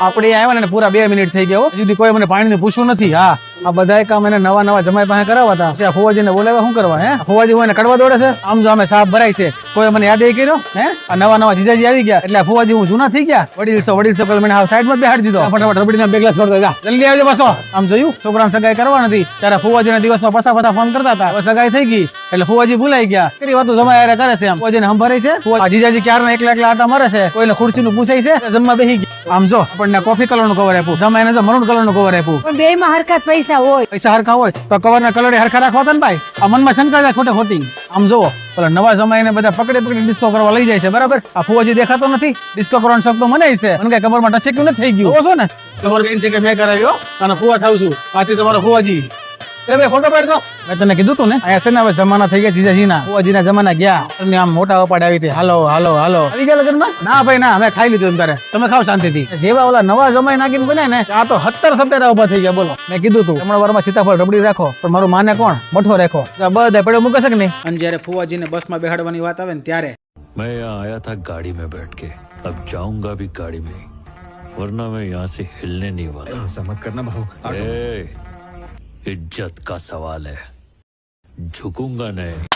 આપણે આવ્યા ને પૂરા બે મિનિટ થઈ ગયા હો. હજી કોઈ મને પાણીનું પૂછ્યું નથી હા આ બધા કામ એને નવા નવા જમાઈ પાસે પછી આ ફુવાજીને બોલાવ્યા, શું કરવા, હે? ફુવાજી હું એને કડવા દોડે છે? આમ જો અમે સાફ ભરાય છે. કોઈ મને યાદ કર્યો? હે? આ નવા નવા જીજાજી આવી ગયા. એટલે ફુવાજી હું જૂના થઈ ગયા. વડીલ છો વડીલ છો મને સાઈડ જ બેહાડી દીધો. ફટાફટ રબડીના બે ગ્લાસ ભરતો જલ્દી આવજો પાછો. આમ જોયું, છોકરાને સગાઈ કરવા નથી ત્યારે ફુવાજીના દિવસમાં પસા પસા ફોન કરતા હતા. સગાઈ થઈ ગઈ. એટલે ફુવાજી ભૂલાઈ ગયા. કરી વાતો જમા યારે કરે છે આમ ફુવાજીને સંભાળે છે. જીજાજી ક્યારના એકલા એકલા આટા મારે છે? કોઈને ખુરશીનું પૂછાય છે? જમવા બેસી ગયા. આમ જો, આપણને કોફી કલરનું કવર આપ્યું. જમાઈને જો મરૂન કલરનું કવર આપ્યું. પણ બે માં હરકત પૈસા હોય. પૈસા હરખા હોય તો કવરના કલર હરખા રાખવા ને ભાઈ? આ મનમાં શંકા જાય ખોટે ખોટી. આમ જોવો પેલા નવા જમાઈને બધા પકડી પકડી ડિસ્કો કરવા લઈ જાય છે બરાબર? આ ફુવાજી દેખાતો નથી. ડિસ્કો કરવાનો શબ્દ મને છે. મને કઈ કમરમાં ટચેક્યું નથી થઈ ગયું. છો ને? ખબર કઈ છે કે મેં કરાવ્યો? અને ફુવા થાવ છું. આથી તમારો ફુવાજી. એ ભાઈ ફોટો પાડ દો મેં તને કીધું તું ને અહીંયા છે ને હવે જમાના થઈ ગયા જીજાજીના ફુવાજીના જમાના ગયા એમની આમ મોટા અપાડ આવી હતી હાલો હાલો હાલો આવી ગયા લગ્નમાં ના ભાઈ ના અમે ખાઈ લીધું તારે તમે ખાઓ શાંતિથી જેવા ઓલા નવા જમાઈ નાખીને બને ને આ તો સત્તર સપ્ટેરા ઉભા થઈ ગયા બોલો મેં કીધું તું હમણાં વારમાં સીતાફળ રબડી રાખો પણ મારું માને કોણ મઠો રાખો બધા પડ્યો મૂકે છે કે નહીં અને જ્યારે ફુવાજીને બસમાં બેહાડવાની વાત આવે ને ત્યારે मैं यहाँ आया था गाड़ी में बैठ के अब जाऊंगा भी गाड़ी में ही। वरना मैं यहाँ से हिलने नहीं वाला ऐसा मत करना भाऊ ए, इज्जत का सवाल है झुकूंगा नहीं